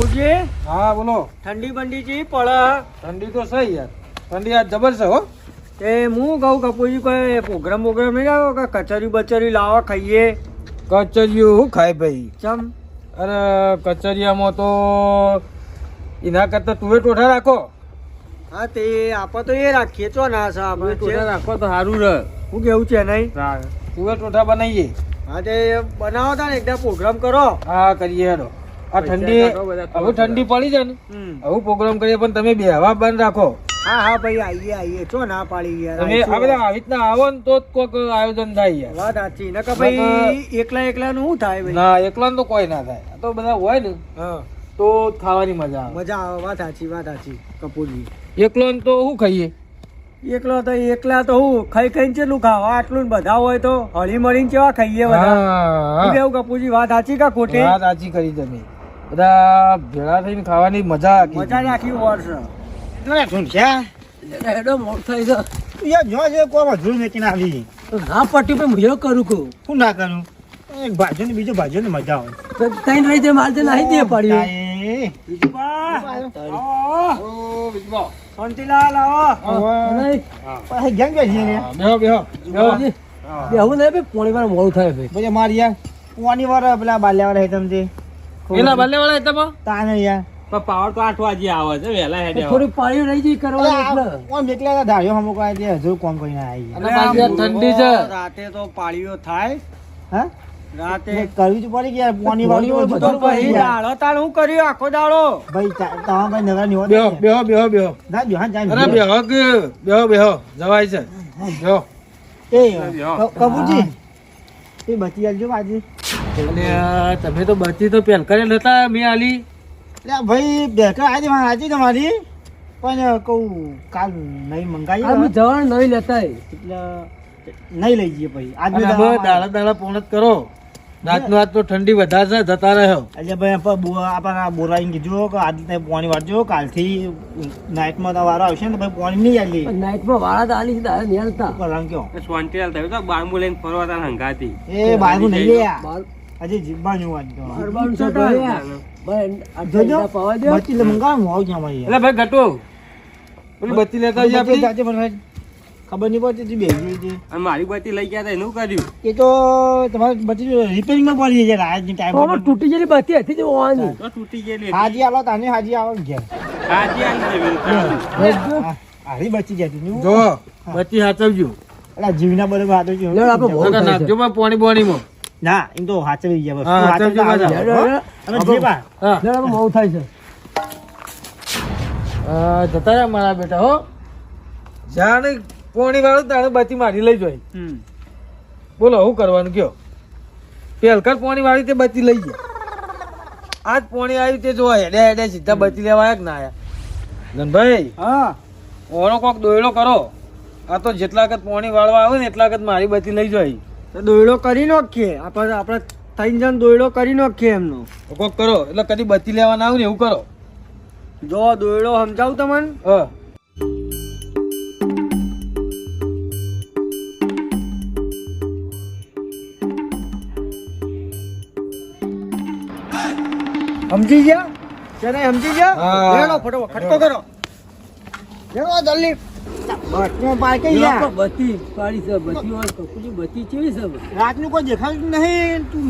કપૂરજી હા બોલો. ઠંડી બંડી ચી પડે ઠંડી તો સહી યાર. ઠંડી આજ જબર છે હો. તે હું કહું કપૂરજી કોઈ પ્રોગ્રામ પ્રોગ્રામ નહીં આવ્યો કે કચરી બચરી લાવા ખાઈએ? કચરિયું શું ખાય ભાઈ? ચમ. અરે કચરિયામાં તો એના કરતા તુવે ટોઠા રાખો. હા તે આપણે તો એ રાખીએ ચો ના સા આપણે ટોઠા રાખો તો સારું રહે. હું કેવું છે નહીં? તુવે ટોઠા બનાવીએ. હા તે બનાવો તા ને એકદમ પ્રોગ્રામ કરો. હા કરીએ હેડો. આ ઠંડી હવે ઠંડી પડી છે ને. હવે પ્રોગ્રામ કરીએ પણ તમે બે હવા બંધ રાખો. હા હા ભાઈ આઈએ આઈએ. ચો ના પાડી યાર તમે આ બધા આવી રીતના આવો ને તો જ કોઈક આયોજન થાય યાર. વાત સાચી. નકા ભાઈ એકલા એકલા નું શું થાય ભાઈ? ના એકલા તો કોઈ ના થાય. તો બધા હોય ને તો ખાવાની મજા આવે. મજા આવે. વાત સાચી વાત સાચી કપૂરજી. એકલો ને તો શું ખાઈએ? એકલો તો એકલા તો હું ખાઈ ખાઈને ચેટલું ખાવ? આટલું બધા હોય તો હળી મળીને કેવા ખાઈએ બધા? કેવું કપૂરજી? વાત સાચી કા ખોટી? વાત સાચી કરી તમે. બધા ભેળા થઈને ખાવાની મજા આખી. મજા જ આખી વાર છે. એડો મોટ થઈ ગયો. યાર જો છે કોઈ મજૂર મેકીને આવી. ના પટ્ટી પર મુજબ કરું કહું. શું ના કરું? એક ભાજ્યો ને બીજો ભાજ્યો ને મજા આવે. તો કઈ રહી તે માલ તે નાહી દે પાડી તાએ. શાંતિલાલ આવો. હવે પાછી ગેમ ને હા, બેહો બેહો. બેહો. બેહું ને ભાઈ પોણી વાર મોડું થાય ભાઈ. પછી મારી યાર કુવાની વાર પેલા બાલ્યા વાળા હેતમ છે પેલા બાલે વાળા બા? તાને યાર. પાવર તો આઠ વાગે આવે છે વહેલા હેડે થોડી પાણી રહી જઈ કરવા એટલે. કોમ જેટલા ધાર્યો અમુક આ જે હજુ કોમ કરીને આવી અને પાછી ઠંડી છે. રાતે તો પાળીઓ થાય. હા? રાતે કરવી જ પડી કે યાર પોની વાળી પોની બધું પડી હું કર્યું? આખો દાડો ભાઈ તા- તમારા ભાઈ નગરની હોત બેહો. બેહો બેહો બેહો. ના જો જાય અરે બેહો. કે બેહો બેહો. જવાય છે. બેહો. એ બચી આલજો બાજી અને તમે તો બચી તો પેન કરે લેતા મેં આલી. એટલે ભાઈ બેકર આજે હાજી તમારી. પણ કહું કાલ નહીં મંગાવી અમે જવાનું નહીં લેતા એટલે નહીં લઈ જઈએ ભાઈ. આજે દાડા દાડા પૂર્ણ જ કરો. રાતનો આજ તો ઠંડી વધારે છે જતા રહ્યો એટલે ભાઈ આપણે બોરાઈને કીધું કે આજે તમે પાણી વાળજો કાલથી નાઇટમાં તો વારો આવશે ને ભાઈ પાણી નહીં આલી. નાઇટમાં નાઈટમાં વાળા તો આલી છે દાડા નહીં હાલતા રંગ કયો? શાંતિ થયું બાંબુ લઈને ફરવા તાર હંગાતી એ બાંબુ નહીં લે હજી જીવવાનું વાત કરો. ભાઈ આ જોજો. ઠંડા પાવા દો. બચી લે મંગાવો હું આવું ત્યાં ભાઈ એટલે ભાઈ ઘટો. પેલી બત્તી લેતા બચી આપણી. જાતે પણ ખબર નહીં પડતી તી બેસી હતી. અને મારી બત્તી લઈ ગયા હતા એનું કર્યું. એ તો તમારે બચી રિપેરિંગમાં પડી જાય આજની તો ટાઈમ આમાં તૂટી ગયેલી બત્તી હતી જ હોવાની તો તૂટી ગયેલી હાજી આલો તાને હાજી આવો ઘેર. હાજી આવી હા, હારી બચી જતી. જો. બત્તી હાચવજો. અલા જીવના બરોબર હાથો છે. આપણે. નાખજો પાણી બોણીમાં. ના એમ તો હાચવી ગયા થાય છે. જતા રહ્યા મારા બેટા હો. જાણે પોણી વાળું તાણે મારી લઈ જોઈ. બોલો શું કરવાનું કયો? પેલકર પોણી વાળી તે બત્તી લઈ ગયા આજ પોણી આવી તે જોવા હેડે હેડે સીધા બચી લેવા આયા કે ના આયા ધનભાઈ હા. ઓનો કોક દોયડો કરો. આ તો જેટલા વખત પોણી વાળવા આવે ને એટલા વખત મારી બચી લઈ જોઈ. તો દોયડો કરી નાખીએ. આપણે આપણે થઈ જણ દોયડો કરી નાખીએ એમનો. કોક કરો એટલે કદી બત્તી લેવા ના આવે ને એવું કરો. જો દોયડો સમજાવું તમને? હા. સમજી ગયા? ચને સમજી ગયા? ફટો ખટકો કરો. જલ્દી બસમાં પાર્કે યાર. આપણે પાડી છે બત્તી વાળી કપૂરની બત્તી કેવી છે? રાતનું કોઈ દેખાતું નહીં. તું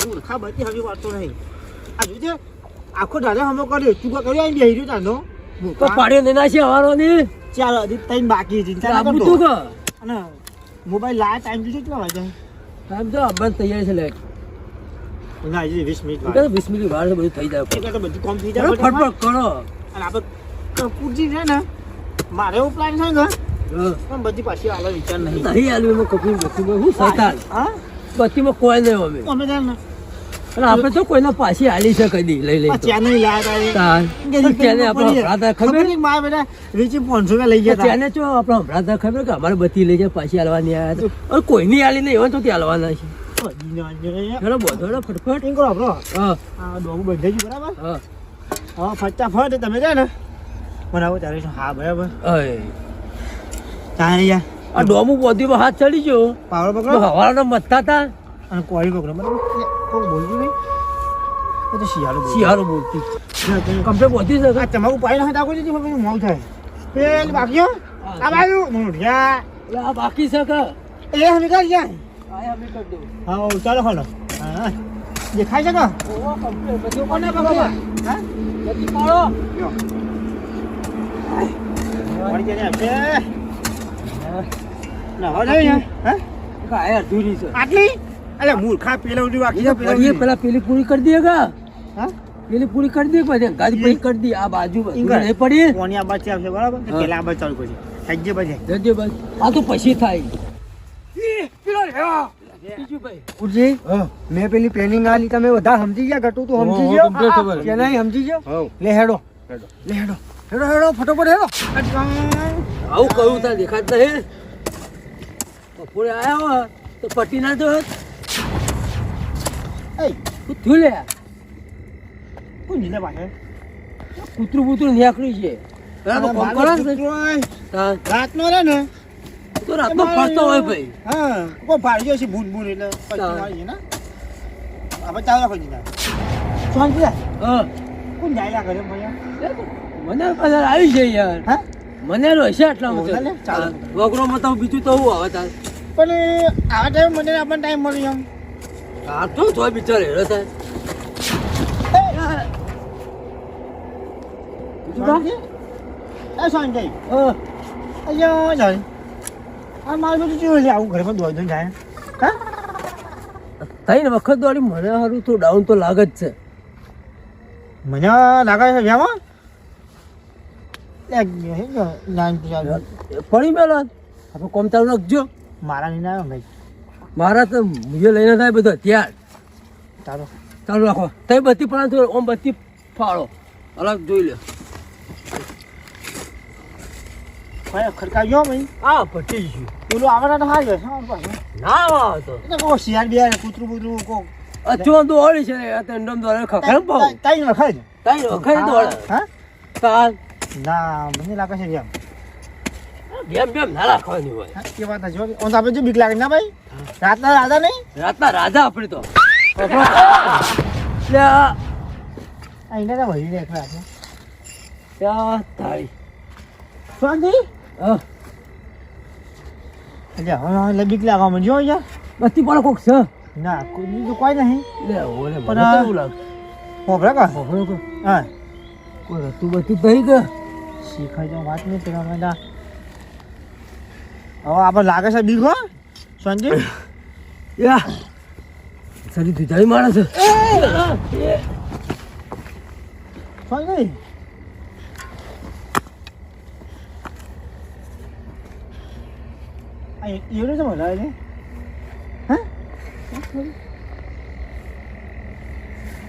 મૂર્ખા બધી હવે વાળતો નહીં. આ જોજે આખો દાદો હમો કર્યો તું કર્યો અહીં બેહી રહ્યો તાનો? તો પાડ્યો નહીં નાખી આવવાનો ને ચાલો હજી ત્રણ બાકી છે તું કે? અને મોબાઈલ લાયા ટાઈમ જોજો કેટલા ટાઈમ તો તૈયારી છે લે ના હજી વીસ મિનિટ વાર મિનિટ વાર બધું થઈ જાય એટલે તો બધું કોમ થઈ જાય ફટફટ કરો. અને આપણે કપૂરજી છે ને મારે એવું પ્લાન છે ને? પણ બધી પાછી આલો વિચાર નહીં. નહીં આલુ એમાં કપૂર બત્તીમાં હું સતાલ હા? બત્તીમાં કોઈ નહીં અમે. અમે જાણ. ને અને આપણે તો કોઈને પાછી આલી છે કદી લઈ લઈ તો. તા. તો આપણે ખબર? ખબર નહીં મારા બેટા વીસી પાંચસો લઈ ગયા તા. તેને આપણે હંભળાતા ખબર કે અમારે બધી લઈ જાય પાછી આલવાની આવ્યા તો. અને કોઈની હાલી નહીં હોય તો ત્યાં આલવાના છે. બધી ના બોધો ને ફટફટ. બંધાઈ બરાબર? હા. હા ફટાફટ તમે જાય ને આવો ત્યારે હા બરાબર. અય. ત્યાં યાર. આ ડોમું બોધીમાં હાથ ચડી ગયો. પાવડો પકડો. હવાના મથતા હતા અને કોળી પકડો બરાબર બોલતું નહીં. એ તો શિયાળો શિયાળો બોલતી. કમ્પ્લેટ પહોંચી શકે આ તમારું પાડી નાખે તાકો મોડું થાય. પેલી બાકીઓ આ બાજુ આ બાકી શકે એ હમી કાઢ જાય આ કરી હા ચાલો ખોલો હા. દેખાય છે કે? કમ્પ્લેટ. બધું કોને બાબા હા? બધી પાડો. આટલી? અરે મૂર્ખા પેલા બાકી પૂરી કરી કા હા? પેલી પૂરી કરી દે પછી. ગાડી પૂરી કરી દે. આ બાજુ નહીં કોની આ બચ્ચે આવશે બરાબર. પેલા આ બચ્ચા પછી. થઈ ગયો પછી. જજે આ તો પછી થાય. મેં પેલી પ્લેનિંગ આલી તમે બધા સમજી ગયા ઘટું તું સમજી ગયો? કે નહીં સમજી ગયો. લે હેડો. લે હેડો. હેડો હેડો ફટોફટ હેડો. આવું કયું તા દેખાત નહીં બપોરે આયા હોય તો પટી ના દો એ તું થયું લે? કોણ જીને પાસે કૂતરું બૂતરું નીકળ્યું છે. રાતનો રે ને. તો રાતનો ફરતો હોય ભાઈ. હા કોઈ ભાડ્યો છે ભૂત ભૂત એટલે પછી હા. વાળી છે ને. આપણે ચાલુ રાખો જીના શાંતિ હા. કોણ જાય લા ઘરે ભૈયા મને કલર આવી છે યાર. હા? મને રોશે આટલા બોલે ને? તો ચાલો. તો બીજું તો હું આવે તાર. પણ આવા ટાઈમ મને આપણને ટાઈમ મળ્યો એમ. આ તો જો બિચાર હેરો થાય હા? ત્રણ વખત દોડી મને સારું તો ડાઉન તો લાગે જ છે. મને લાગે છે વ્યામાં મેલો. આપણે કોમ ચાલુ રાખજો. મારા નહીં આવ્યો ભાઈ. મારા તો મુજે લઈને થાય બધું ત્યાર ચાલો. ચાલુ રાખો. તઈ બત્તી પણ ઓમ બત્તી ફાળો. અલગ જોઈ લે ભાઈ ખડકાવ્યો ભાઈ. આ પટી ગયું. પેલું આવડા તો હાર ના આવે તો શિયાળ બિયાળ કૂતરું કૂતરું કોઈ અચો દોડી છે તાઈ વખત તાઈ વખત દોડે. હા? તાર ના મને લાગે છે વ્યામ બેમ બેમ ના રાખવાની હોય. એ વાત હજી ઓન તો આપણે જો બીક લાગે. ના ભાઈ? રાતના રાધા નહીં? રાતના રાજા આપણે તો. અહીંને તો વહી દેખ રાતે ત્યાં તાળી. શાંતિ અચ્છા હવે હવે બીક લાગવા મને જો યાર. બસ્તી પણ કોક છે. ના કોઈ બીજું કોઈ નહીં. લે ઓલે મને તો એવું લાગે? હોભરે કા? ખબર કો? હા. કોઈ હતું બત્તી થઈ ગયું શીખાય તો વાત નહીં પેલા મેં હવે આપણે લાગે છે બીક હો શાંતિ યા. સરી માણસ છે. શાંતિ આ એ- એવડું તો મજા આવે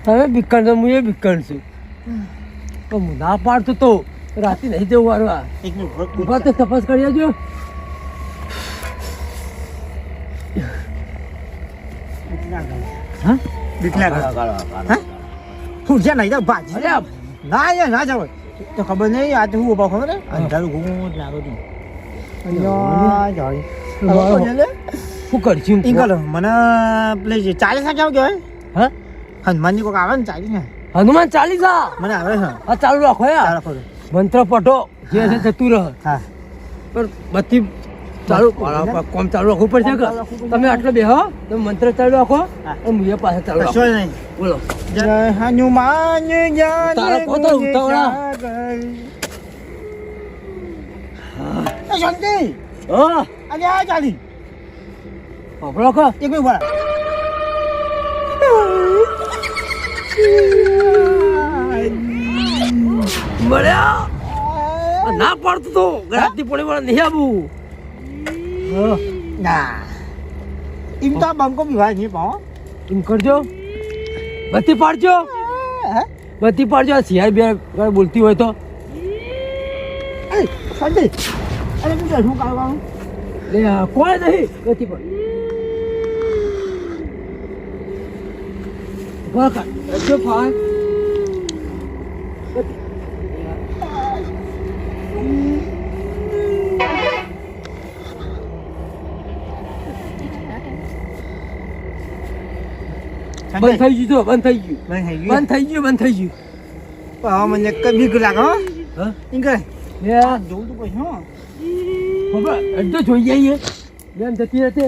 તમે બિકણ છો હું એ બિકણ છું. તો હું ના પાડતો તો. રાતે નહીં જવું વારવા ઊભા તો તપાસ કરી આવજો. હા? હા? હું જ્યાં નહીં જાઉં ભાજી ના યાર ના જાવ. તો ખબર નહીં આ તો હું ઊભા ખબર હે? અંધારું ઘૂમ જ લાગે ઇંગલ મને પેલી ચાલીસા કેવું કહેવાય? હા? હનુમાનજી કોઈક આવે ને ચાલીસ હનુમાન ચાલીસા? મને આવે છે. ચાલુ રાખો યાર ચાલો ખોલો મંત્ર પઢો જે છે જતું રહે. પણ બધી ચાલુ કોમ ચાલુ રાખવું પડશે કે? તમે આટલો બેહો તમે મંત્ર ચાલુ રાખો. અને મુએ પાસે ચાલુ રાખો. બોલો. હનુમાન તારા પોતે ઉતાવળા. શાંતિ. હા. આજે આ ચાલી. પકડો કો? એક મિનિટ ઊભા. મળ્યા? ના પાડતો તો. ગ્રાહકથી પોળી વાળા નહીં આવું. ના. એમ તો બંકો વિવાહ નહીં પાવો એમ કરજો. બધી પાડજો. બધી પાડજો. આ સિયાર બે બોલતી હોય તો. એ શાંતિ. અરે શું શું કરવાનું કોઈ નહીં. બધી પાડ. ફાય બંધ. બંધ થઈ ગયું બંધ થઈ ગયું બંધ થઈ ગયું બંધ થઈ ગયું હા મને કઈ બીક લાગે હો હા ઈ કહે લે જોવું તો પછી હો બાબા અડધો જોઈ જઈએ બેન જતી રહેશે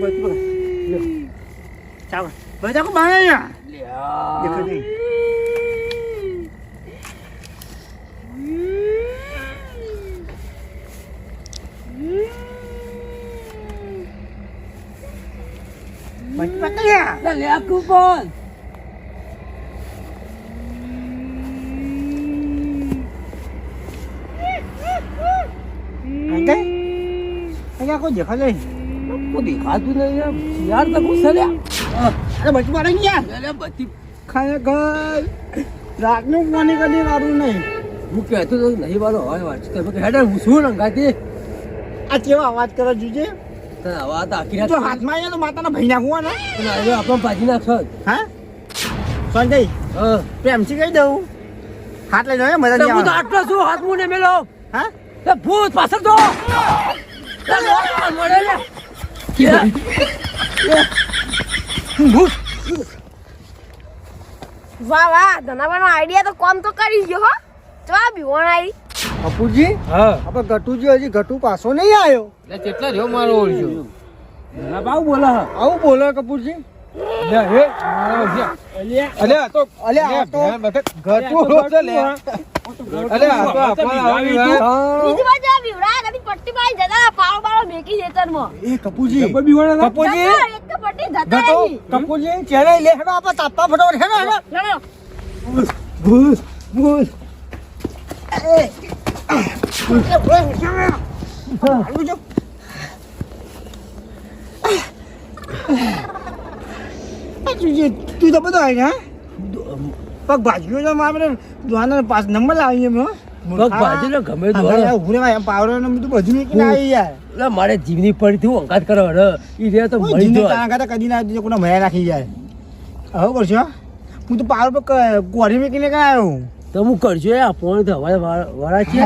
બસ બસ ચાલો બધા કો બાને યા દેખો દે બસ લે આ કૂપન અંકે અહીંયા કોઈ દેખા નહીં. કોઈ દેખાતું નહીં યાર તો ગુસ્સે લ્યા. અરે બચી મારે અરે બચી. બધી ખરેખર રાતનું પાણી કદી વારું નહીં. હું કહેતો તો નહીં વાળો હોય વાત તમે હેડર હું શું રંગાતી? આ કેવા વાત કરે જોજે? આવા તો આખી રાત જો હાથમાં આવ્યા તો માતાના ભાઈ નાખવા ને પણ ભાજી નાખશો હા? સંજય હા. પ્રેમથી કહી દઉં. હાથ લઈ જાઓ મજા તો નહીં તો આટલો છું હાથ મુને મેલો? હા? એ ભૂત પાછળ તો. ભૂત. વાહ વાહ ધનાભાઈનો આઈડિયા તો કોમ તો કરી ગયો હો. ચા બીવણ આવી અપુજી હા. આપણે ગટુજી હજી ગટુ પાછો નહીં આવ્યો એટલે કેટલા રહ્યો મારો ઓળખ્યો ના બાવ બોલા આવું બોલે કપૂરજી? આવી કપૂરજી કપૂરજી. કપૂરજી ચેને લે હેડો આપણે તું તું બધો આવી હા પગ ભાજ્યો તો મારે દુકાન પાસ નંબર લાવી એમ પગ ભાજી ને ગમે તો હા, રહેવાય, એમ પાવડો ને બધું બધું મેકીને આવી યાર લે, મારે જીવની પડી થી હું અંગાત કરો હડે એ રે તો મળી જો કરતા કદી ના આવતી, કોને મયા નાખી જાય હવે કરશો હા? તો પાવડો પર ક- કોરી મેકીને ક્યાં આવ્યો તો હું કરજો આ ફોન તો હવે વાળા છે.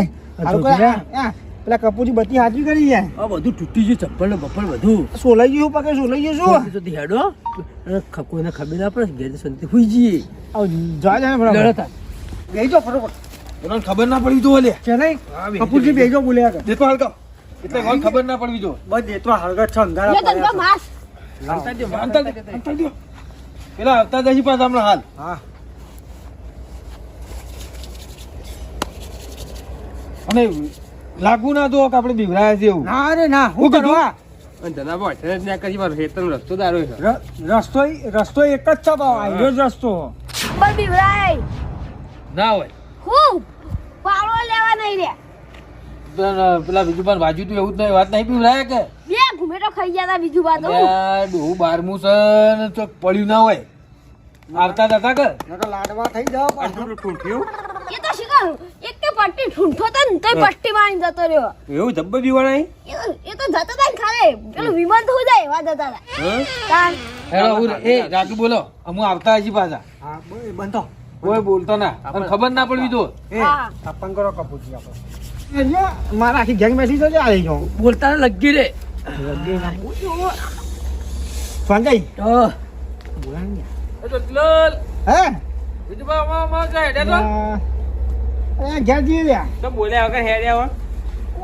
પેલા કપૂરજી બત્તી હાજરી કરી છે. આ બધું તૂટી ગયું ચપ્પલ ને બપ્પલ બધું. સોલાઈ ગયું પાકે સોલાઈ ગયું શું? તો હેડો કોઈને ખબર ના પડે ઘેર સંતિ હોઈ જઈએ. આવ, જા જા ને બરાબર. લડતા બેજો ફટાફટ. તને ખબર ના પડી તો ઓલે છે નહીં કપૂરજી બેજો બોલ્યા કર. દેતો હાલકા એટલે મને ખબર ના પડવી જો બસ દેતો હાલકા છે અંધારા પડ્યા માસ અંતર દે, અંતર દે, પેલા આવતા જશે પાછા હમણાં હાલ. હા. અને લાગુ ના દો કે આપણે બીવરાયા છે એવું. ના રે ના હું કરવા. રસ્તો દારો રસ્તો રસ્તો એક જ છે બાવ આયો જ રસ્તો. પણ બીવડાય ના હોય. હું? પાળો લેવા નહીં રે. પેલા બીજું પણ બાજુ તું એવું જ નહીં વાત નહીં બીવરાયા કે? બે ઘુમેટો ખાઈ ગયા હતા બીજું. અલ્યા, ડોહું બારમું ચોક પડ્યું ના હોય. આવતા જતા કર લાડવા થઈ જાવ એ તો શીખર પટ્ટી ઠૂંઠો તો ને તોય પટ્ટી મારી જતો રહ્યો. એવું ધબ્બો બીવાણા? એ તો જતો તો ખાલે. પેલું વિમાન તો જાય એવા જતા હતા. હં? હેલો ઉર એ રાજુ બોલો. અમુ આવતા હજી પાછા. હા બ- બંધો કોઈ બોલતો ના. તને ખબર ના પડવી તો એ હા. કરો કપૂરજી આપણે. એ મારા આખી ગેંગ બેસી તો આવી જાઉં બોલતા ને લગી રે. ફાંગાઈ તો. હે બીજું બા અમાર અમાર જાય તો. એ ઘેર જઈએ લ્યા તો બોલ્યા વગર હેડ્યા હો.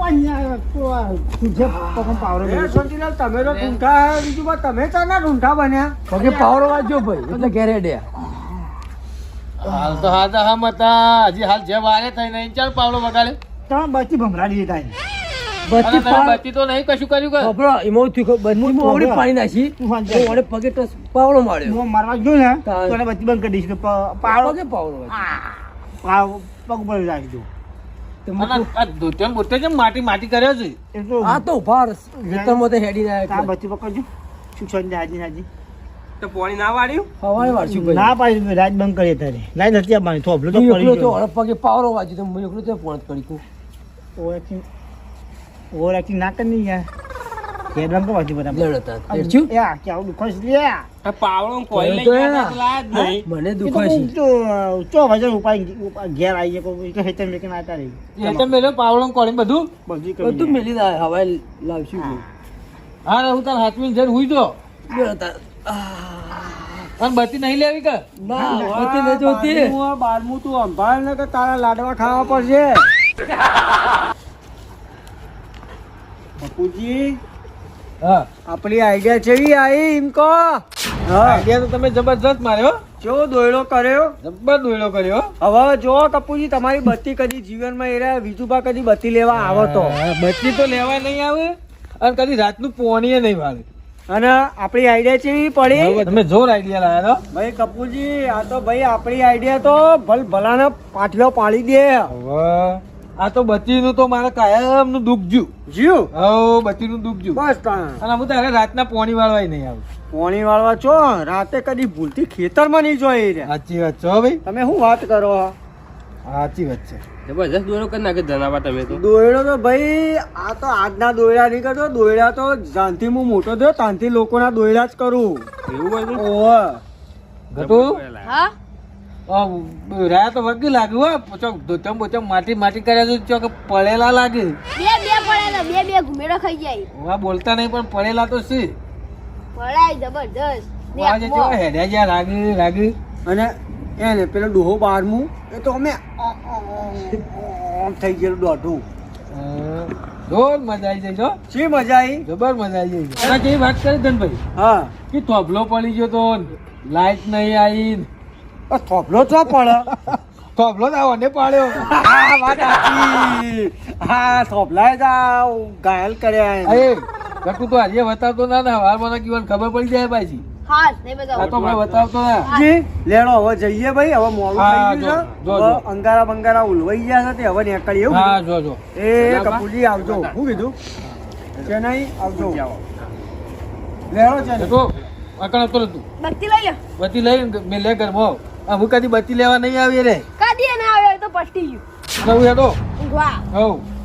ઓન્યા તો આ તુજે પગમાં પાવડો એ મેલ્યો. શાંતિલાલ તમે તો ઢૂંઢા બીજું બા તમે ચાના ઢૂંઢા બન્યા? પગે પાવડો વાંચજો ભાઈ એટલે હાલ તો હાજા હા મતા હજી હાલ જે વારે થઈ નહીં ચાલ પાવડો વગાડે. ત્રણ બચી ભમરાડી થાય બચી તને તો નહીં કશું કર્યું કે ખબરો, એમાં થયું બત્તીમાં પાણી નાખી. તો પગે તો પાવડો માર્યો. હું મારવા ગયો ને. તો બચી બંધ કરી દઈશ પાવડો કે પાવડો પાવ- પગ ઉપર રાખજો. આ માટી માટી કર્યો છે? તો આ તો ઊભા રસ ખેતરમાં તો હેડીને આવ્યા તાર એટલે. પકડજો. શું હાજી હાજી તો પાણી ના વાળ્યું? હવારે વાળશું ભાઈ. ના પાડી રાત બંધ કરીએ તારે લાઈન હતી આપવાની થોભલો તો પડી પગે પોણત કરી કું. ઓવર એક્ટિંગ ઓવર એક્ટિંગ ના કરી યાર. કે બંધ કરવાથી બધા લડતા. લેડ્યું? યા કે આવું દુખો છે લે આ પાવડો કોઈ લઈ ગયા એના. તા તો લાયા જ નહીં મને એ તો દુખે હું છે તો ચો વજન ઉપાડી ઉપા- ઘેર આવી જાય કોઈ તો હેતર મેકીને આવતા રહી તો મેલો પાવડો કોળી બધું બધી કરી બધું મેલી દે હવાએ લાવશું. હા હું તાર હાથમી જઈને હુઈ દો લડતા. અને બત્તી નહીં લેવી કે ના બત્તી નહીં જોતી. બારમું આ બારમું તું સંભાળ ને કે તારા લાડવા ખાવા પડશે બાપુજી હા આપણી આઈડિયા કેવી આવી એમ કહો આઈડિયા તો તમે જબરજસ્ત માર્યો જો દોયડો કર્યો. જબ્બર દોયડો કર્યો હવે જો કપૂરજી તમારી બત્તી કદી જીવનમાં એરા વિજુભા કદી બત્તી લેવા આવો તો? બત્તી તો લેવા નહીં આવે અને કદી રાતનું પોણીએ નહીં વાળે અને આપણી આઈડિયા કેવી પડી. તમે જોર આઈડિયા લાયા તો ભાઈ કપૂરજી આ તો ભાઈ આપણી આઈડિયા તો ભલ ભલાના પાઠલો પાડી દે. હવે આ તો બચીનું તો મારે કાયમનું દુઃખ જ્યું. જીવ હવ બચીનું દુઃખ જ્યું. બસ અને હું તારે રાતના પોણી વાળવાય નહીં આવું. પોણી વાળવા છો? રાતે કદી ભૂલથી ખેતરમાં નહીં જોઈ રહ્યા. સાચી વાત છો ભાઈ. તમે શું વાત કરો સાચી વાત છે. જબરજસ્ત દોયડો કરી નાખે ધનાવા તમે તો. દોયડો તો ભાઈ આ તો આજના દોયડા નહીં કરતો. દોયડા તો જાનથી હું મોટો થયો ત્યાંથી લોકોના દોયડા જ કરું. એવું હોય ઓહ. ગટુ? હા? આ રહ્યા તો વગી લાગ્યું હો. ચોક ધોચમ બોચમ માટી માટી કર્યા તો ચોક પડેલા લાગે. બે બે પડેલા બે બે ઘુમેડા ખાઈ જાય. હા બોલતા નહીં પણ પડેલા તો છે. પડાય જબરજસ્ત. ને આજે જો હેડ્યા જ્યાં લાગે લાગે. અને એને પેલો ડોહો બારમું એ તો અમે આમ થઈ ગયેલું દોઢું. જોર મજા આવી જાય છો શી મજા આવી જબર મજા આવી જાય. આ કેવી વાત કરી ધનભાઈ? હા. કે થોભલો પડી ગયો તો લાઈટ નહીં આવી થોભલો તો પડે. થોભલો જ આવો ને પાડ્યો. હા વાત સાચી. હા થોભલાએ જાવ ઘાયલ કર્યા. એ કટુ તો આજે બતાવતો ના ના વાર મને કીવાન ખબર પડી જાય પાછી. હા તો મેં બતાવતો ના. જી લેણો હવે જઈએ ભાઈ હવે મોડું થઈ ગયું છે. અંગારા બંગારા ઉલવાઈ ગયા છે તે હવે નીકળીએ એવું હા જો જો. એ કપૂરજી આવજો. શું કીધું? ચેન્નઈ આવજો. લેણો છે તો અકણ હતો તું. બત્તી લઈ લો. બત્તી લઈ મેં લે ઘરમાં હું કદી બત્તી લેવા નહીં આવી રે. કાઢીએ ના આવ્યો તો પટી ગયું. નવું હેડો. વાહ. હવ.